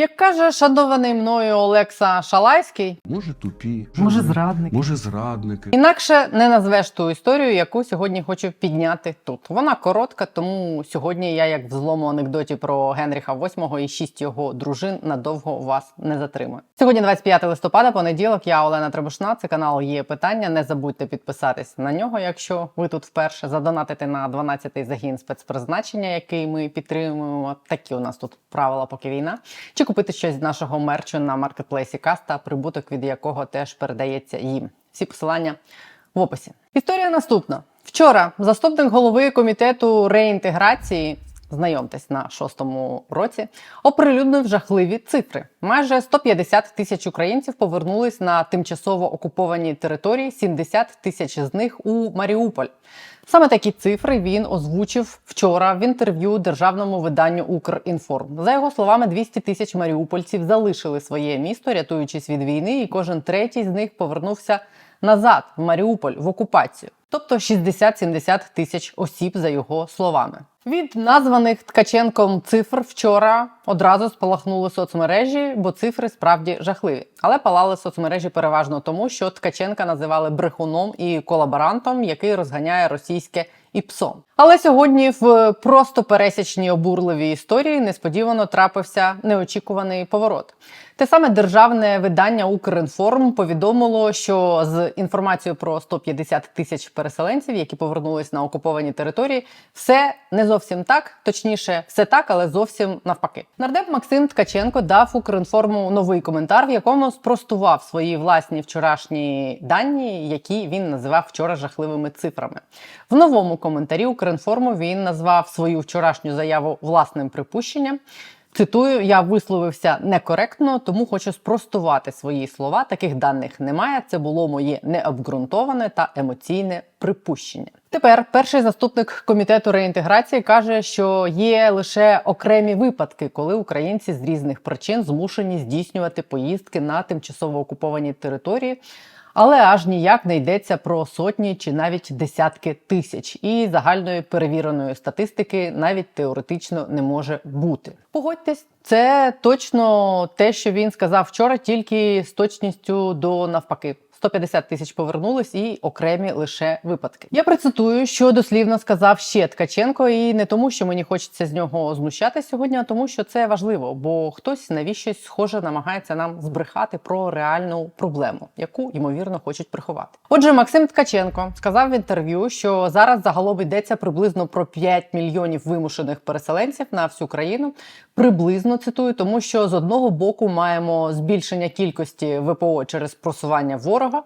Як каже шанований мною Олекса Шалайський, Може тупі, Може, зрадники. може зрадники. інакше не назвеш ту історію, яку сьогодні хочу підняти тут. Вона коротка, тому сьогодні я, як в злому анекдоті про Генріха VIII і шість його дружин, надовго вас не затримую. Сьогодні 25 листопада, понеділок. Я Олена Требушна. Це канал є питання. Не забудьте підписатись на нього, якщо ви тут вперше задонатити на 12-й загін спецпризначення, який ми підтримуємо. Такі у нас тут правила, поки війна. Чи купити щось з нашого мерчу на маркетплейсі Каста, прибуток від якого теж передається їм. Всі посилання в описі. Історія наступна. Вчора заступник голови комітету реінтеграції. Знайомтесь на шостому році, оприлюднив жахливі цифри. Майже 150 тисяч українців повернулись на тимчасово окуповані території, 70 тисяч з них у Маріуполь. Саме такі цифри він озвучив вчора в інтерв'ю державному виданню Укрінформ. За його словами, 200 тисяч маріупольців залишили своє місто, рятуючись від війни, і кожен третій з них повернувся назад в Маріуполь в окупацію. Тобто 60-70 тисяч осіб, за його словами. Від названих Ткаченком цифр вчора одразу спалахнули соцмережі, бо цифри справді жахливі. Але палали соцмережі переважно тому, що Ткаченка називали брехуном і колаборантом, який розганяє російське ІПСО. Але сьогодні в просто пересічній обурливій історії несподівано трапився неочікуваний поворот. Те саме державне видання Укрінформ повідомило, що з інформацією про 150 тисяч переселенців, які повернулись на окуповані території, все не зовсім так, точніше, все так, але зовсім навпаки. Нардеп Максим Ткаченко дав Укрінформу новий коментар, в якому спростував свої власні вчорашні дані, які він називав вчора жахливими цифрами. В новому коментарі Укрінформу він назвав свою вчорашню заяву власним припущенням. Цитую, я висловився некоректно, тому хочу спростувати свої слова. Таких даних немає. Це було моє необґрунтоване та емоційне припущення. Тепер перший заступник комітету реінтеграції каже, що є лише окремі випадки, коли українці з різних причин змушені здійснювати поїздки на тимчасово окуповані території. Але аж ніяк не йдеться про сотні чи навіть десятки тисяч, і загальної перевіреної статистики навіть теоретично не може бути. Погодьтесь, це точно те, що він сказав вчора, тільки з точністю до навпаки. 150 тисяч повернулись і окремі лише випадки. Я процитую, що дослівно сказав ще Ткаченко, і не тому, що мені хочеться з нього знущати сьогодні, а тому, що це важливо, бо хтось навіщось схоже намагається нам збрехати про реальну проблему, яку ймовірно хочуть приховати. Отже, Максим Ткаченко сказав в інтерв'ю, що зараз загалом йдеться приблизно про 5 мільйонів вимушених переселенців на всю країну. Приблизно цитую, тому що з одного боку маємо збільшення кількості ВПО через просування ворога.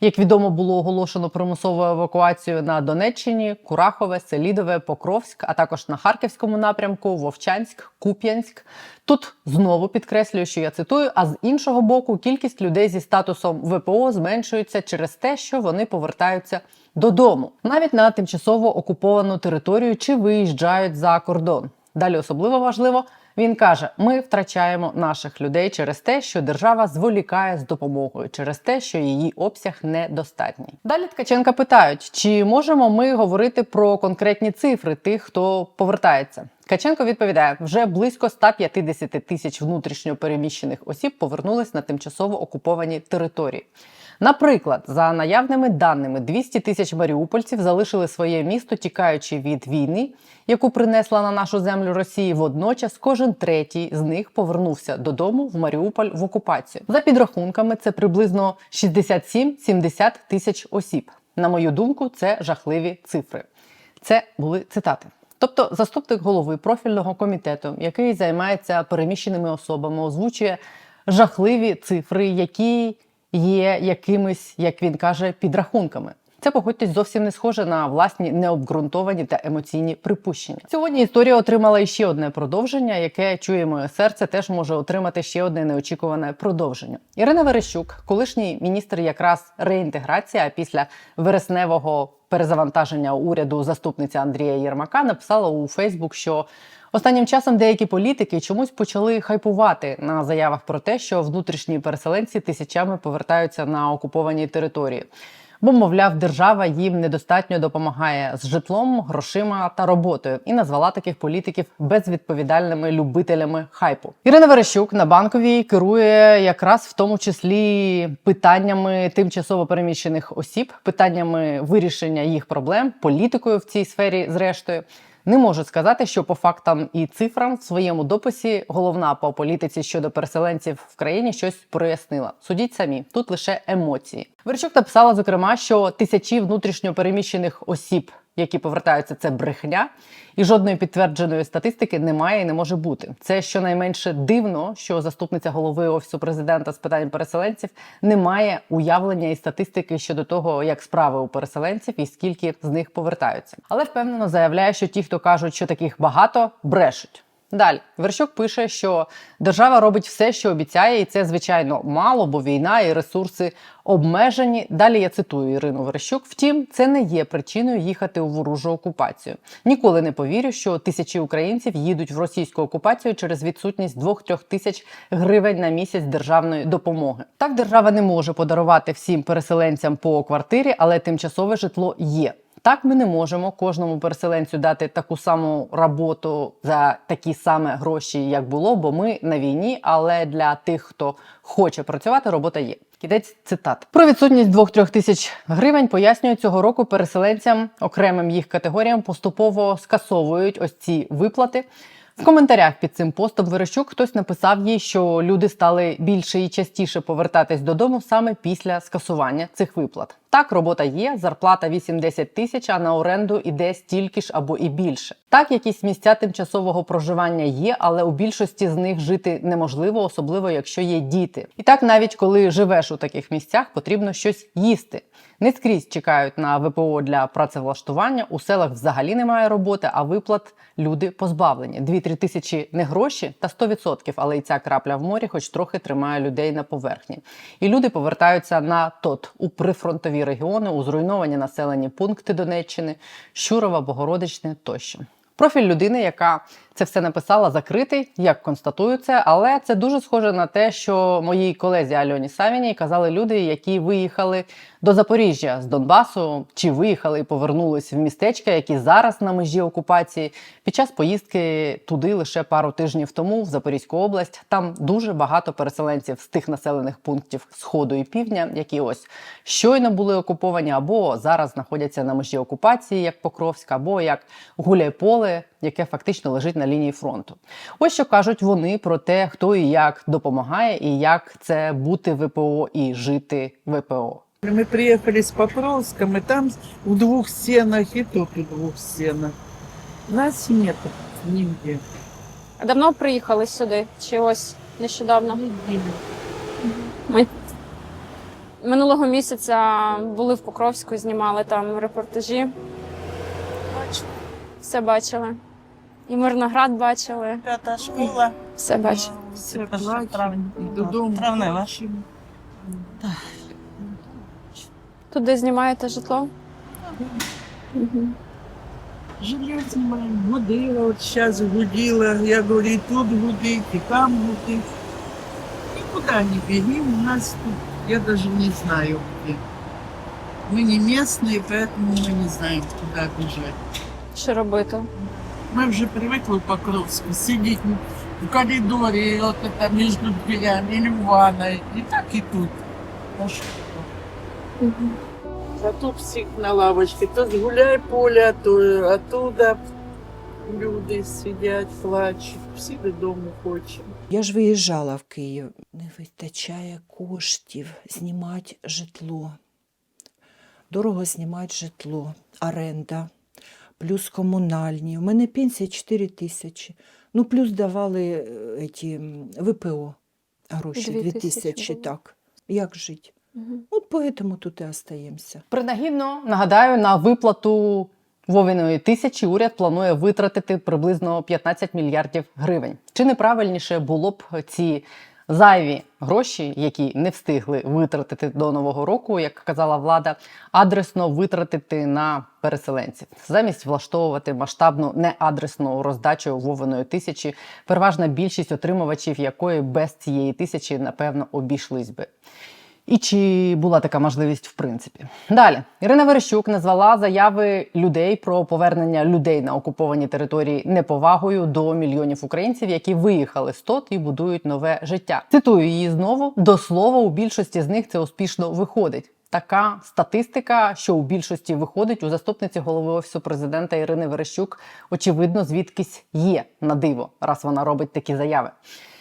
Як відомо, було оголошено примусову евакуацію на Донеччині, Курахове, Селідове, Покровськ, а також на Харківському напрямку, Вовчанськ, Куп'янськ. Тут знову підкреслюю, що я цитую. А з іншого боку, кількість людей зі статусом ВПО зменшується через те, що вони повертаються додому, навіть на тимчасово окуповану територію чи виїжджають за кордон. Далі особливо важливо. Він каже: ми втрачаємо наших людей через те, що держава зволікає з допомогою, через те, що її обсяг недостатній. Далі Ткаченка питають, чи можемо ми говорити про конкретні цифри тих, хто повертається. Ткаченко відповідає: вже близько 150 тисяч внутрішньо переміщених осіб повернулись на тимчасово окуповані території. Наприклад, за наявними даними, 200 тисяч маріупольців залишили своє місто, тікаючи від війни, яку принесла на нашу землю Росії. Водночас кожен третій з них повернувся додому в Маріуполь в окупацію. За підрахунками, це приблизно 67-70 тисяч осіб. На мою думку, це жахливі цифри. Це були цитати. Тобто, заступник голови профільного комітету, який займається переміщеними особами, озвучує жахливі цифри, які є якимись, як він каже, підрахунками. Це погодьтесь зовсім не схоже на власні необґрунтовані та емоційні припущення. Сьогодні історія отримала іще одне продовження, яке чує моє серце, теж може отримати ще одне неочікуване продовження. Ірина Верещук, колишній міністр якраз реінтеграції, а після вересневого перезавантаження уряду заступниця Андрія Єрмака написала у Фейсбук, що Останнім часом деякі політики чомусь почали хайпувати на заявах про те, що внутрішні переселенці тисячами повертаються на окуповані території. Бо, мовляв, держава їм недостатньо допомагає з житлом, грошима та роботою, і назвала таких політиків безвідповідальними любителями хайпу. Ірина Верещук на банковій керує якраз в тому числі питаннями тимчасово переміщених осіб, питаннями вирішення їх проблем, політикою в цій сфері, зрештою. Не можу сказати, що по фактам і цифрам в своєму дописі головна по політиці щодо переселенців в країні щось прояснила. Судіть самі, тут лише емоції. Верчук написала зокрема, що тисячі внутрішньо переміщених осіб, які повертаються, це брехня, і жодної підтвердженої статистики немає і не може бути. Це щонайменше дивно, що заступниця голови офісу президента з питань переселенців не має уявлення і статистики щодо того, як справи у переселенців і скільки з них повертаються. Але впевнено заявляє, що ті, хто кажуть, що таких багато, брешуть. Далі Верщук пише, що держава робить все, що обіцяє, і це звичайно мало, бо війна і ресурси обмежені. Далі я цитую Ірину Верещук. Втім, це не є причиною їхати у ворожу окупацію. Ніколи не повірю, що тисячі українців їдуть в російську окупацію через відсутність 2-3 тисяч гривень на місяць державної допомоги. Так держава не може подарувати всім переселенцям по квартирі, але тимчасове житло є. Так ми не можемо кожному переселенцю дати таку саму роботу за такі саме гроші, як було, бо ми на війні. Але для тих, хто хоче працювати, робота є. Кінець цитат про відсутність 2-3 тисяч гривень пояснює цього року переселенцям окремим їх категоріям поступово скасовують ось ці виплати. В коментарях під цим постом Верещук хтось написав їй, що люди стали більше і частіше повертатись додому саме після скасування цих виплат. Так, робота є, зарплата 8-10 тисяч, а на оренду іде стільки ж або і більше. Так, якісь місця тимчасового проживання є, але у більшості з них жити неможливо, особливо якщо є діти. І так, навіть коли живеш у таких місцях, потрібно щось їсти. Не скрізь чекають на ВПО для працевлаштування. У селах взагалі немає роботи, а виплат люди позбавлені. 2-3 тисячі не гроші та 100%, але і ця крапля в морі, хоч трохи тримає людей на поверхні. І люди повертаються на тот у прифронтові регіони, у зруйновані населені пункти Донеччини, Щурова, Богородичне тощо. Профіль людини, яка це все написала, закритий, як констатую це, але це дуже схоже на те, що моїй колезі Альоні Савіній казали люди, які виїхали до Запоріжжя з Донбасу, чи виїхали і повернулись в містечка, які зараз на межі окупації. Під час поїздки туди лише пару тижнів тому, в Запорізьку область, там дуже багато переселенців з тих населених пунктів сходу і півдня, які ось щойно були окуповані, або зараз знаходяться на межі окупації, як Покровська, або як Гуляйполе, яке фактично лежить на лінії фронту. Ось що кажуть вони про те, хто і як допомагає, і як це бути ВПО і жити ВПО. Мы приехали с Покровска, мы там в двух стенах и тут в двух стенах. Нас нет нигде. Давно приїхали сюди? Чи ось нещодавно? Ми минулого місяця були в Покровську, знімали там репортажі. Все бачили. І Мирноград бачили, П'ята школа. все бачили. Все Це плачуть, травень. і додому. Травнева. плачемо. Туди знімаєте житло? Мгм. Жилье снимаем, гудила, вот сейчас гудила. Я говорю, и тут гудит, и там гудит. Никуда не бегим, у нас тут, я даже не знаю где. Мы не местные, поэтому мы не знаем, куда бежать. Що робити? Мы уже привыкли в Покровску сидеть в коридоре, и вот это между дверями, или в ванной, и так и тут. А что? Мгм. А тут всіх на лавочці, то з гуляй поля, то оттуда люди сидять, плачуть, всі додому хочуть. Я ж виїжджала в Київ. Не вистачає коштів знімати житло. Дорого знімати житло, оренда, плюс комунальні. У мене пенсія 4 тисячі. Ну, плюс давали е, ті ВПО гроші, Дві 2 тисячі так. Як жити? Мгм. От поэтому тут і остаємося. Принагідно нагадаю, на виплату Вовиної тисячі уряд планує витратити приблизно 15 мільярдів гривень. Чи неправильніше було б ці зайві гроші, які не встигли витратити до нового року, як казала влада, адресно витратити на переселенців, замість влаштовувати масштабну неадресну роздачу Вовиної тисячі, переважна більшість отримувачів якої без цієї тисячі напевно обійшлись би. І чи була така можливість в принципі? Далі Ірина Верещук назвала заяви людей про повернення людей на окуповані території неповагою до мільйонів українців, які виїхали з ТОТ і будують нове життя. Цитую її знову до слова, у більшості з них це успішно виходить. Така статистика, що у більшості виходить у заступниці голови офісу президента Ірини Верещук, очевидно, звідкись є на диво, раз вона робить такі заяви.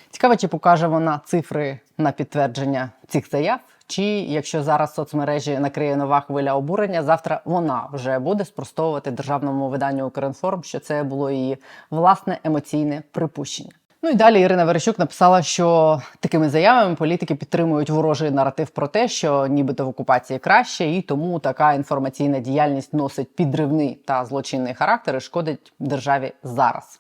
Цікаво, чи покаже вона цифри на підтвердження цих заяв, чи якщо зараз соцмережі накриє нова хвиля обурення, завтра вона вже буде спростовувати державному виданню Укрінформ, що це було її власне емоційне припущення. Ну і далі Ірина Верещук написала, що такими заявами політики підтримують ворожий наратив про те, що нібито в окупації краще, і тому така інформаційна діяльність носить підривний та злочинний характер і шкодить державі зараз.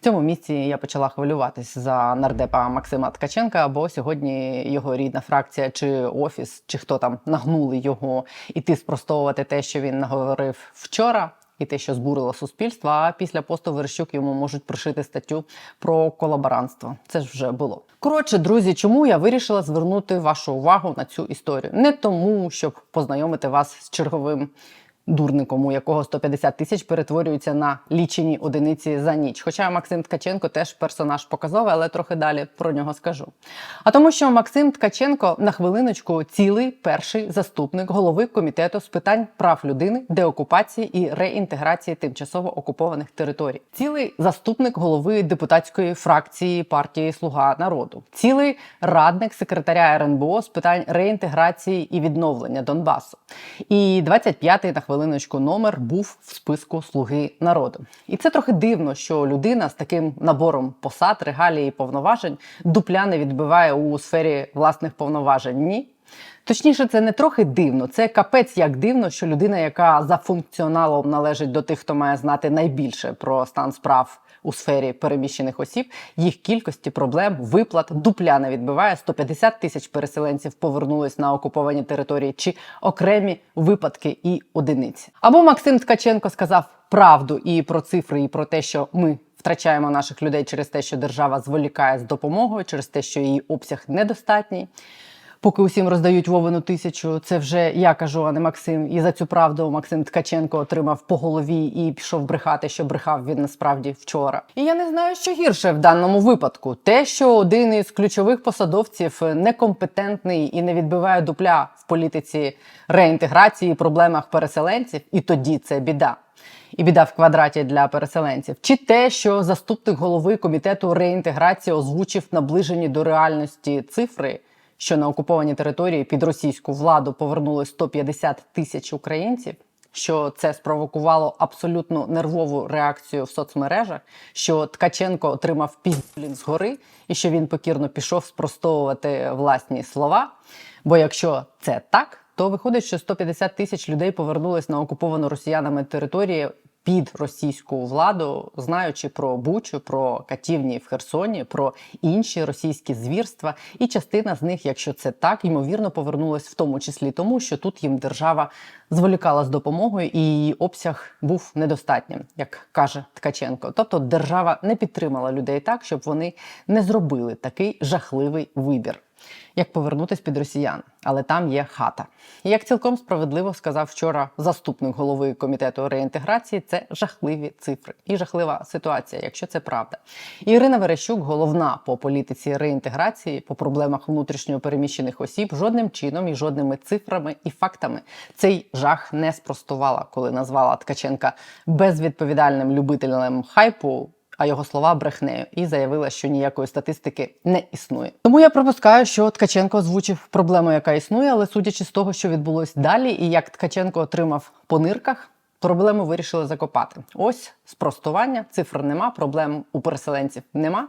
В цьому місці я почала хвилюватись за нардепа Максима Ткаченка, бо сьогодні його рідна фракція чи офіс, чи хто там нагнули його іти спростовувати те, що він наговорив вчора. І те, що збурило суспільство, а після посту Верещук йому можуть пришити статтю про колаборантство. Це ж вже було. Коротше, друзі, чому я вирішила звернути вашу увагу на цю історію? Не тому, щоб познайомити вас з черговим дурником, у якого 150 тисяч перетворюються на лічені одиниці за ніч. Хоча Максим Ткаченко теж персонаж показовий, але трохи далі про нього скажу. А тому, що Максим Ткаченко на хвилиночку цілий перший заступник голови комітету з питань прав людини, деокупації і реінтеграції тимчасово окупованих територій, цілий заступник голови депутатської фракції партії Слуга народу, цілий радник секретаря РНБО з питань реінтеграції і відновлення Донбасу. І 25-й на хвилиночку номер був в списку Слуги народу. І це трохи дивно, що людина з таким набором посад, регалій і повноважень дупля не відбиває у сфері власних повноважень. Ні. Точніше, це не трохи дивно, це капець як дивно, що людина, яка за функціоналом належить до тих, хто має знати найбільше про стан справ у сфері переміщених осіб, їх кількості проблем, виплат, дупля не відбиває. 150 тисяч переселенців повернулись на окуповані території чи окремі випадки і одиниці. Або Максим Ткаченко сказав правду і про цифри, і про те, що ми. Втрачаємо наших людей через те, що держава зволікає з допомогою, через те, що її обсяг недостатній. Поки усім роздають Вовину тисячу, це вже я кажу, а не Максим. І за цю правду Максим Ткаченко отримав по голові і пішов брехати, що брехав він насправді вчора. І я не знаю, що гірше в даному випадку: те, що один із ключових посадовців некомпетентний і не відбиває дупля в політиці реінтеграції, проблемах переселенців, і тоді це біда. І біда в квадраті для переселенців, чи те, що заступник голови комітету реінтеграції озвучив наближені до реальності цифри, що на окупованій території під російську владу повернули 150 тисяч українців. Що це спровокувало абсолютно нервову реакцію в соцмережах, що Ткаченко отримав піздблін згори, і що він покірно пішов спростовувати власні слова. Бо якщо це так, то виходить, що 150 тисяч людей повернулись на окуповану росіянами територію під російську владу, знаючи про Бучу, про катівні в Херсоні, про інші російські звірства, і частина з них, якщо це так, ймовірно повернулась в тому числі тому, що тут їм держава зволікала з допомогою, і її обсяг був недостатнім, як каже Ткаченко. Тобто держава не підтримала людей так, щоб вони не зробили такий жахливий вибір. Як повернутись під росіян, але там є хата. І як цілком справедливо сказав вчора заступник голови комітету реінтеграції, це жахливі цифри і жахлива ситуація, якщо це правда. Ірина Верещук, головна по політиці реінтеграції, по проблемах внутрішньо переміщених осіб, жодним чином і жодними цифрами і фактами цей жах не спростувала, коли назвала Ткаченка безвідповідальним любителем хайпу а його слова брехнею, і заявила, що ніякої статистики не існує. Тому я припускаю, що Ткаченко озвучив проблему, яка існує, але судячи з того, що відбулось далі, і як Ткаченко отримав по нирках. Проблему вирішили закопати. Ось спростування, цифр нема, проблем у переселенців нема.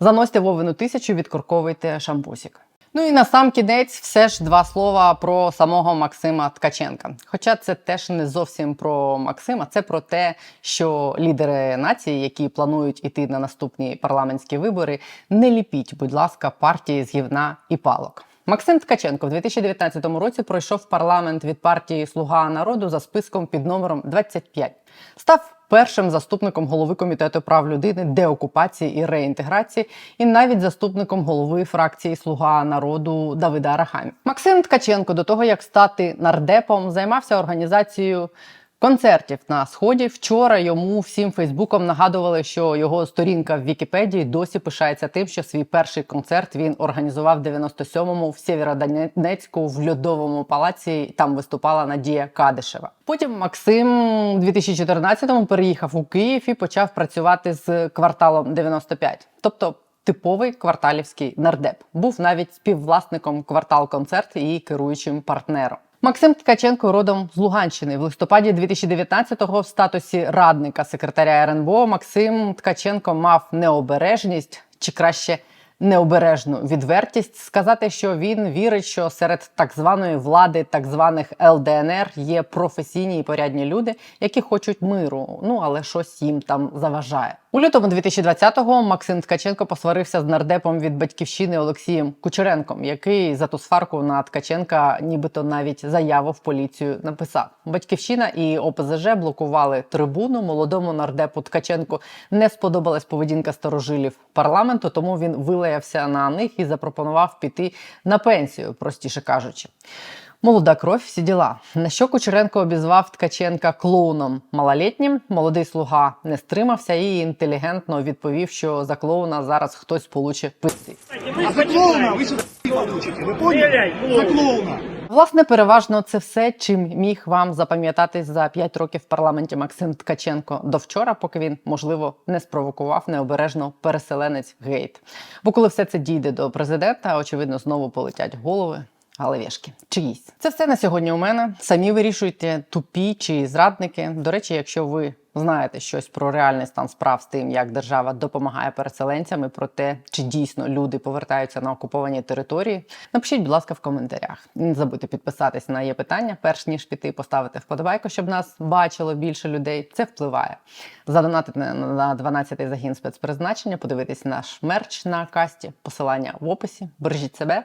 Заносьте Вовину тисячу, відкорковуйте шампусік. Ну і на сам кінець все ж два слова про самого Максима Ткаченка. Хоча це теж не зовсім про Максима, це про те, що лідери нації, які планують іти на наступні парламентські вибори, не ліпіть, будь ласка, партії з гівна і палок. Максим Ткаченко в 2019 році пройшов парламент від партії Слуга народу за списком під номером 25. Став першим заступником голови комітету прав людини, деокупації і реінтеграції, і навіть заступником голови фракції Слуга народу Давида Арахамі. Максим Ткаченко до того як стати нардепом, займався організацією. Концертів на сході вчора йому всім Фейсбуком нагадували, що його сторінка в Вікіпедії досі пишається тим, що свій перший концерт він організував в 97-му в Сєвєродонецьку в льодовому палаці. Там виступала Надія Кадишева. Потім Максим у 2014-му переїхав у Київ і почав працювати з кварталом 95. Тобто типовий кварталівський нардеп. Був навіть співвласником квартал концерт і керуючим партнером. Максим Ткаченко родом з Луганщини. В листопаді 2019-го в статусі радника секретаря РНБО Максим Ткаченко мав необережність чи краще необережну відвертість сказати, що він вірить, що серед так званої влади, так званих ЛДНР, є професійні і порядні люди, які хочуть миру. Ну але щось їм там заважає. У лютому 2020-го Максим Ткаченко посварився з нардепом від батьківщини Олексієм Кучеренком, який за ту сварку на Ткаченка, нібито навіть заяву в поліцію написав. Батьківщина і ОПЗЖ блокували трибуну. Молодому нардепу Ткаченку не сподобалась поведінка старожилів парламенту, тому він вилаявся на них і запропонував піти на пенсію, простіше кажучи. Молода кров, всі діла. На що Кучеренко обізвав Ткаченка клоуном малолітнім. Молодий слуга не стримався і інтелігентно відповів, що за клоуна зараз хтось получе пиці. А за клоуна ви сюди получите, ви поняли? За клоуна. Власне, переважно це все, чим міг вам запам'ятатись за 5 років в парламенті Максим Ткаченко до вчора, поки він, можливо, не спровокував необережно переселенець гейт. Бо коли все це дійде до президента, очевидно, знову полетять голови. Галавішки, чиїсь. Це все на сьогодні у мене. Самі вирішуйте, тупі чи зрадники. До речі, якщо ви знаєте щось про реальний стан справ з тим, як держава допомагає переселенцям і про те, чи дійсно люди повертаються на окуповані території, напишіть, будь ласка, в коментарях. Не забудьте підписатись на є питання, перш ніж піти поставити вподобайку, щоб нас бачило більше людей. Це впливає. Задонатити на 12-й загін спецпризначення, подивитись наш мерч на касті, посилання в описі. Бережіть себе,